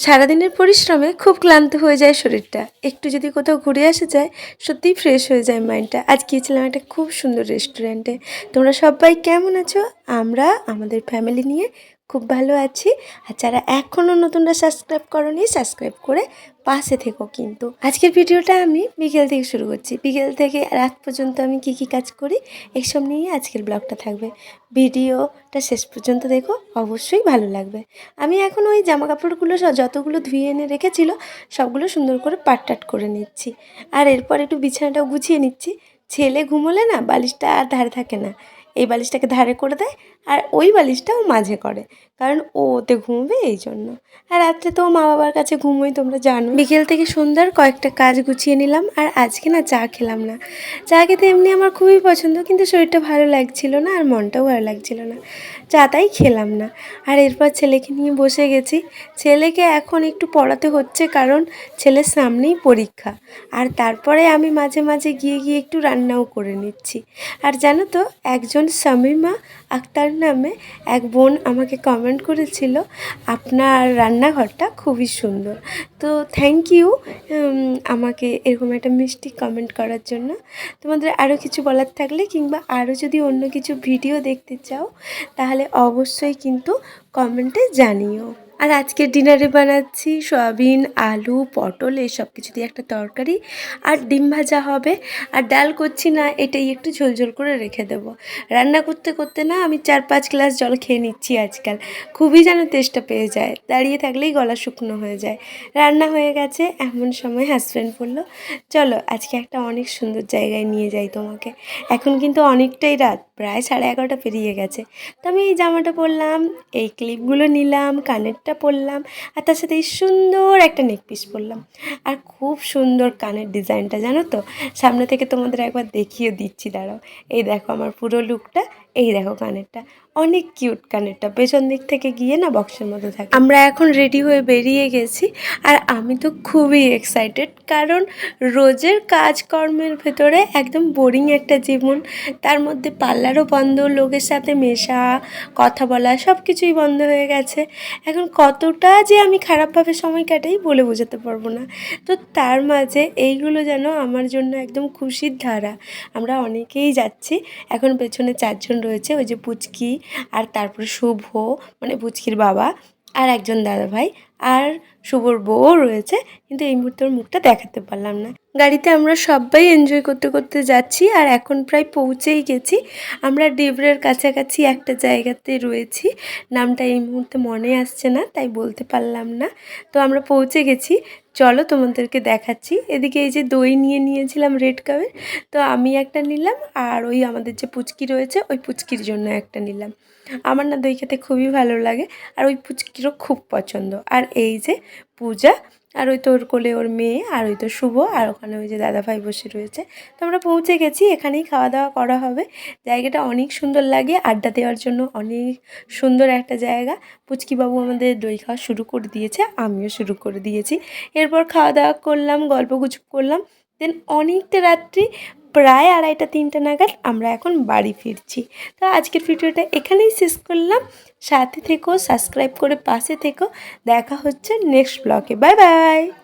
সারাদিনের পরিশ্রমে খুব ক্লান্ত হয়ে যায় শরীরটা। একটু যদি কোথাও ঘুরে আসা যায়, সত্যিই ফ্রেশ হয়ে যায় মাইন্ডটা আজ গিয়েছিলাম একটা খুব সুন্দর রেস্টুরেন্টে তোমরা সবাই কেমন আছো? আমরা, আমাদের ফ্যামিলি নিয়ে খুব ভালো আছি। আর যারা এখনও নতুনরা সাবস্ক্রাইব করনি সাবস্ক্রাইব করে পাশে থেকো কিন্তু। আজকের ভিডিওটা আমি বিকেল থেকে শুরু করছি। বিকেল থেকে রাত পর্যন্ত আমি কি কি কাজ করি এইসব নিয়ে আজকের ব্লগটা থাকবে। ভিডিওটা শেষ পর্যন্ত দেখো, অবশ্যই ভালো লাগবে। আমি এখন ওই জামা কাপড়গুলো যতগুলো ধুয়ে এনে রেখেছিল, সবগুলো সুন্দর করে পাটটাট করে নিচ্ছি। আর এরপর একটু বিছানাটাও গুছিয়ে নিচ্ছি। ছেলে ঘুমোলে না, বালিশটা আর ধারে থাকে না। এই বালিশটাকে ধারে করে দেয় আর ওই বালিশটা ও মাঝে করে, কারণ ও ওতে ঘুমবে এই জন্য। আর রাত্রে তো মা বাবার কাছে ঘুমোই, তোমরা জানো। বিকেল থেকে সন্ধ্যার কয়েকটা কাজ গুছিয়ে নিলাম, আর আজকে না চা খেলাম না। চা খেতে এমনি আমার খুবই পছন্দ, কিন্তু শরীরটা ভালো লাগছিল না আর মনটাও ভালো লাগছিল না। চা তাই খেলাম না। আর এরপর ছেলেকে নিয়ে বসে গেছি। ছেলেকে এখন একটু পড়াতে হচ্ছে, কারণ ছেলের সামনেই পরীক্ষা। আর তারপরে আমি মাঝে মাঝে গিয়ে গিয়ে একটু রান্নাও করে নিচ্ছি। আর জানো তো, একজন শামিমা আক্তার নামে এক বোন আমাকে কমেন্ট করেছিল, আপনার রান্নাঘরটা খুবই সুন্দর। তো থ্যাংক ইউ আমাকে এরকম একটা মিষ্টি কমেন্ট করার জন্য। তোমাদের আরও কিছু বলার থাকলে কিংবা আরও যদি অন্য কিছু ভিডিও দেখতে চাও, তাহলে অবশ্যই কিন্তু কমেন্টে জানিও। আর আজকের ডিনারে বানাচ্ছি সয়াবিন, আলু, পটল, এই সব কিছু দিয়ে একটা তরকারি আর ডিম ভাজা হবে। আর ডাল করছি না, এটাই একটু ঝোলঝোল করে রেখে দেব। রান্না করতে করতে না আমি চার পাঁচ গ্লাস জল খেয়ে নিচ্ছি আজকাল। খুবই যেন তেষ্টা পেয়ে যায়, দাঁড়িয়ে থাকলেই গলা শুকনো হয়ে যায়। রান্না হয়ে গেছে, এমন সময় হাজব্যান্ড বলল, চলো আজকে একটা অনেক সুন্দর জায়গায় নিয়ে যাই তোমাকে। এখন কিন্তু অনেকটাই রাত প্রায় সাড়ে এগারোটা পেরিয়ে গেছে। তো আমি এই জামাটা পরলাম, এই ক্লিপগুলো নিলাম, কানেরটা পরলাম, আর তার সাথে এই সুন্দর একটা নেক পিস পরলাম। আর খুব সুন্দর কানের ডিজাইনটা, জানো তো? সামনে থেকে তোমাদের একবার দেখিয়ে দিচ্ছি, দাঁড়াও। এই দেখো আমার পুরো লুকটা এই দেখো কানেরটা। অনেক কিউট কানেরটা, পেছন দিক থেকে গিয়ে না বক্সের মধ্যে থাকে। আমরা এখন রেডি হয়ে বেরিয়ে গেছি, আর আমি তো খুবই এক্সাইটেড কারণ রোজের কাজকর্মের ভেতরে একদম বোরিং একটা জীবন, তার মধ্যে পার্লারও বন্ধ, লোকের সাথে মেশা, কথা বলা সব কিছুই বন্ধ হয়ে গেছে। এখন কতটা যে আমি খারাপভাবে সময় কাটাই বলে বোঝাতে পারব না। তো তার মাঝে এইগুলো যেন আমার জন্য একদম খুশির ধারা। আমরা অনেকেই যাচ্ছি, এখন পেছনে চারজন রয়েছে, ওই যে পুচকি আর তারপরে শুভ মানে পুচকির বাবা আর একজন দাদা ভাই আর শুভর বউও রয়েছে, কিন্তু এই মুহূর্তে মুখটা দেখাতে পারলাম না। গাড়িতে আমরা সবাই এনজয় করতে করতে যাচ্ছি আর এখন প্রায় পৌঁছেই গেছি। আমরা ডেবরের কাছাকাছি একটা জায়গাতে রয়েছি। নামটা এই মুহূর্তে মনে আসছে না, তাই বলতে পারলাম না। তো আমরা পৌঁছে গেছি। চলো তোমাদেরকে দেখাচ্ছি। এদিকে এই যে দই নিয়ে নিয়েছিলাম রেড কাপের তো আমি একটা নিলাম আর ওই আমাদের যে পুচকি রয়েছে, ওই পুচকির জন্য একটা নিলাম। আমার না দই খেতে খুবই ভালো লাগে আর ওই পুচকিরও খুব পছন্দ। আর এই যে পূজা আর ওই তোর কোলে ওর মেয়ে, আর ওই তো শুভ, আর ওখানে ওই যে দাদাভাই বসে রয়েছে। তো আমরা পৌঁছে গেছি, এখানেই খাওয়া দাওয়া করা হবে। জায়গাটা অনেক সুন্দর লাগে, আড্ডা দেওয়ার জন্য অনেক সুন্দর একটা জায়গা। পুচকিবাবু আমাদের দই খাওয়া শুরু করে দিয়েছে, আমিও শুরু করে দিয়েছি। এরপর খাওয়া দাওয়া করলাম গল্প গুজব করলাম। দেন অনেকটা রাত্রি প্রায় আড়াইটা, তিনটা নাগাদ আমরা এখন বাড়ি ফিরছি। তো আজকের ভিডিওটা এখানেই শেষ করলাম। সাথে থেকো, সাবস্ক্রাইব করে পাশে থেকো। দেখা হচ্ছে নেক্সট ব্লগে। Bye bye!